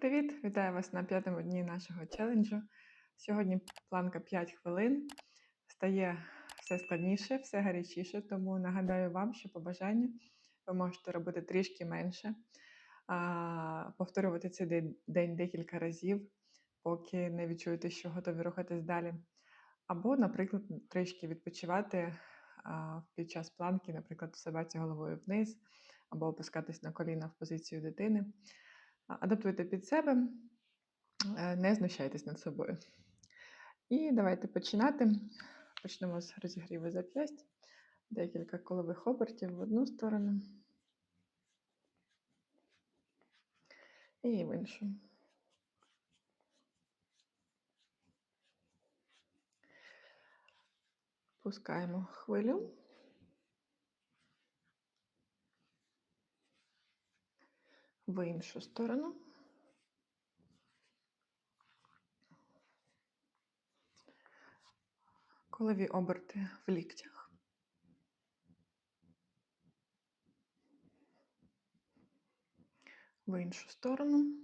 Привіт! Вітаю вас на п'ятому дні нашого челенджу. Сьогодні планка 5 хвилин. Стає все складніше, все гарячіше, тому нагадаю вам, що по бажанню ви можете робити трішки менше, а, повторювати цей день- декілька разів, поки не відчуєте, що готові рухатись далі. Або, наприклад, трішки відпочивати а, під час планки, наприклад, в собаці головою вниз, або опускатись на коліна в позицію дитини. Адаптуйте під себе, не знущайтесь над собою. І давайте починати. Почнемо з розігріву зап'ясть. Декілька колових обертів в одну сторону і в іншу. Пускаємо хвилю. В іншу сторону. Колові оберти в ліктях. В іншу сторону.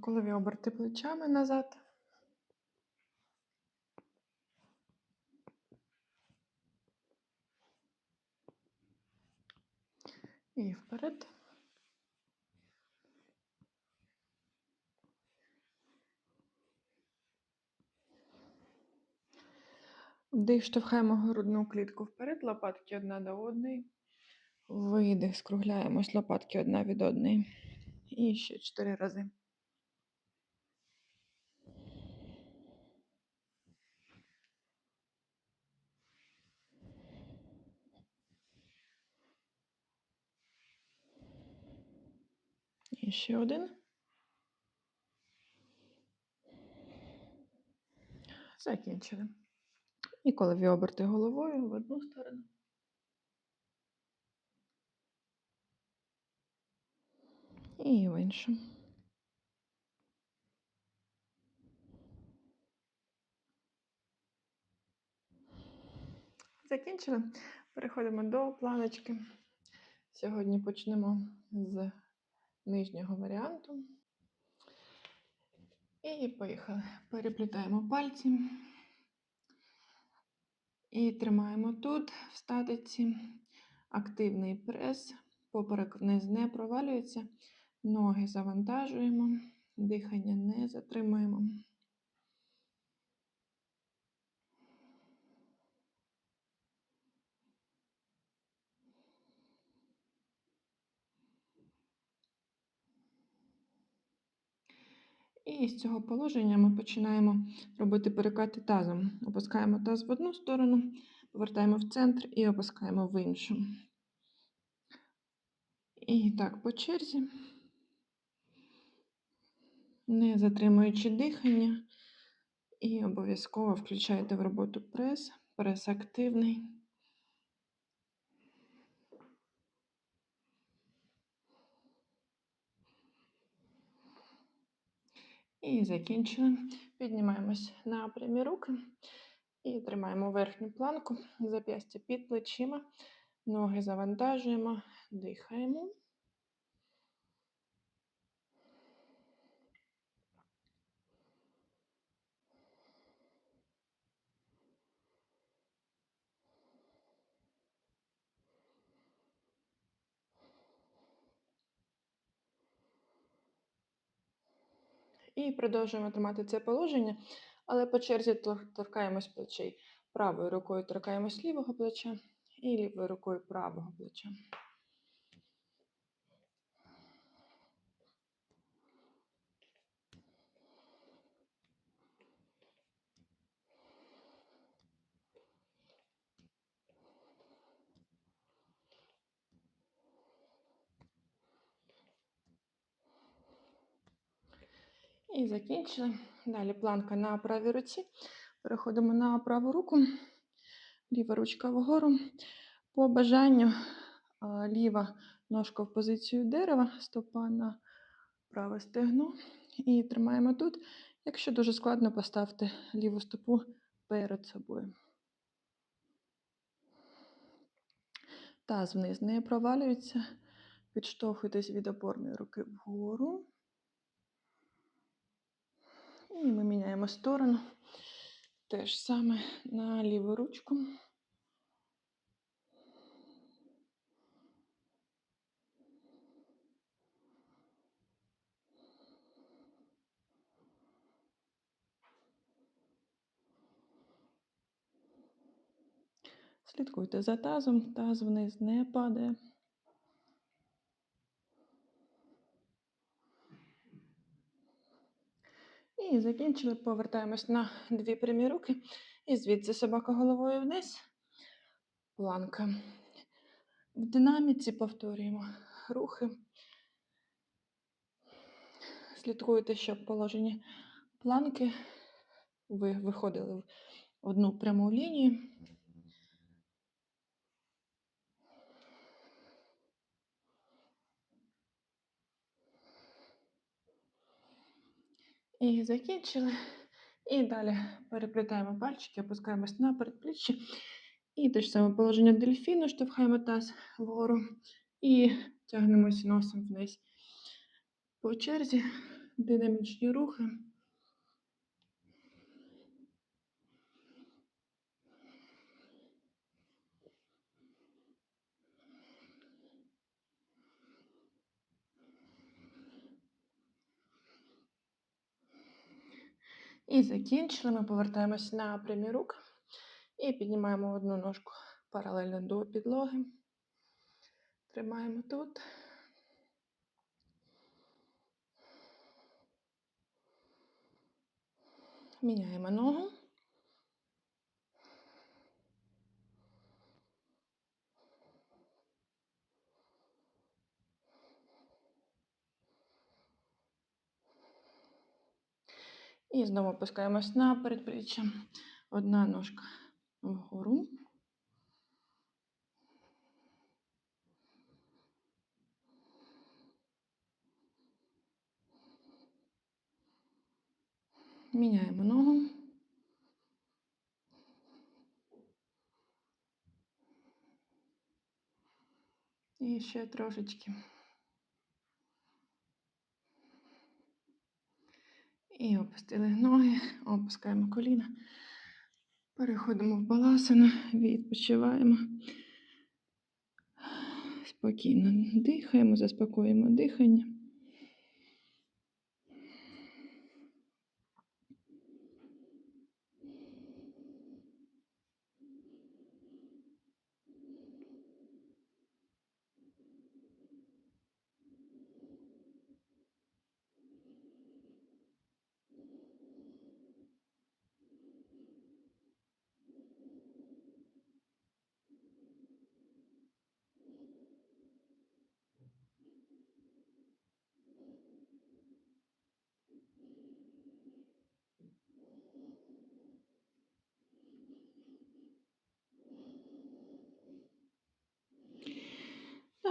Колові оберти плечами назад. І вперед. Вдих, штовхаємо грудну клітку вперед, лопатки одна до одної. Видих, скругляємось, лопатки одна від одної. І ще чотири рази. І ще один. Закінчили. І колові оберти головою в одну сторону. І в іншу. Закінчили. Переходимо до планочки. Сьогодні почнемо з нижнього варіанту. І поїхали. Переплітаємо пальці. І тримаємо тут, в статиці, активний прес, поперек вниз не провалюється, ноги завантажуємо, дихання не затримуємо. І з цього положення ми починаємо робити перекати тазом. Опускаємо таз в одну сторону, повертаємо в центр і опускаємо в іншу. І так по черзі, не затримуючи дихання, і обов'язково включайте в роботу прес, прес активний. І закінчили. Піднімаємось на прямі руки і тримаємо верхню планку, зап'ястя під плечима, ноги завантажуємо, дихаємо. І продовжуємо тримати це положення, але по черзі торкаємось плечей. Правою рукою торкаємось лівого плеча і лівою рукою правого плеча. І закінчили. Далі планка на правій руці. Переходимо на праву руку. Ліва ручка вгору. По бажанню ліва ножка в позицію дерева, стопа на праве стегно. І тримаємо тут. Якщо дуже складно, поставте ліву стопу перед собою. Таз вниз не провалюється. Підштовхуйтесь від опорної руки вгору. І ми міняємо сторону. Те ж саме на ліву ручку. Слідкуйте за тазом, таз вниз не падає. І закінчили, повертаємось на дві прямі руки. І звідси собака головою вниз. Планка. В динаміці повторюємо рухи. Слідкуйте, щоб положені планки ви виходили в одну пряму лінію. І закінчили. І далі переплітаємо пальчики, опускаємось на передпліччя. І те ж саме положення дельфіну, штовхаємо таз вгору і тягнемося носом вниз. По черзі динамічні рухи. І закінчили. Ми повертаємось на прямі рук і піднімаємо одну ножку паралельно до підлоги. Тримаємо тут. Міняємо ногу. І знову опускаємось на передпліччя. Одна ножка вгору. Міняємо ногу. І ще трошечки. І опустили ноги, опускаємо коліна. Переходимо в баласину, відпочиваємо. Спокійно дихаємо, заспокоїмо дихання.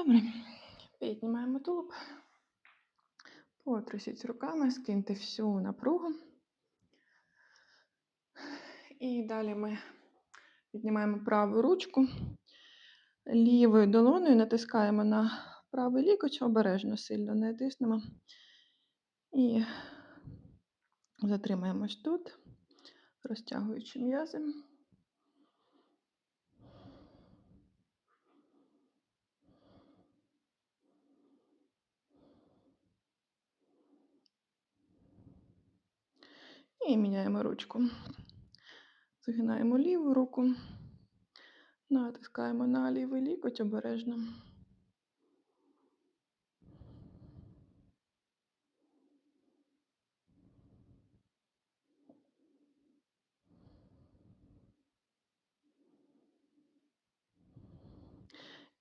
Добре. Піднімаємо тулуб. Потрусіть руками, скиньте всю напругу. І далі ми піднімаємо праву ручку. Лівою долоною натискаємо на правий лікоть, обережно сильно не тиснемо. І затримаємось тут, розтягуючи м'язи. І міняємо ручку. Згинаємо ліву руку, натискаємо на лівий лікоть обережно.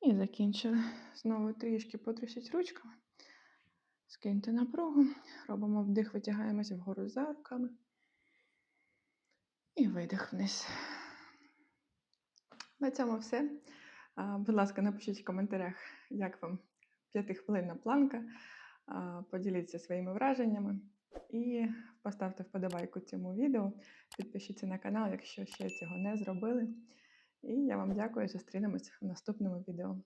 І закінчили. Знову трішки потрусіть ручками. Скиньте напругу. Робимо вдих, витягаємося вгору за руками. І видих вниз. На цьому все. Будь ласка, напишіть в коментарях, як вам п'ятихвилинна планка. Поділіться своїми враженнями і поставте вподобайку цьому відео. Підпишіться на канал, якщо ще цього не зробили. І я вам дякую, зустрінемось в наступному відео.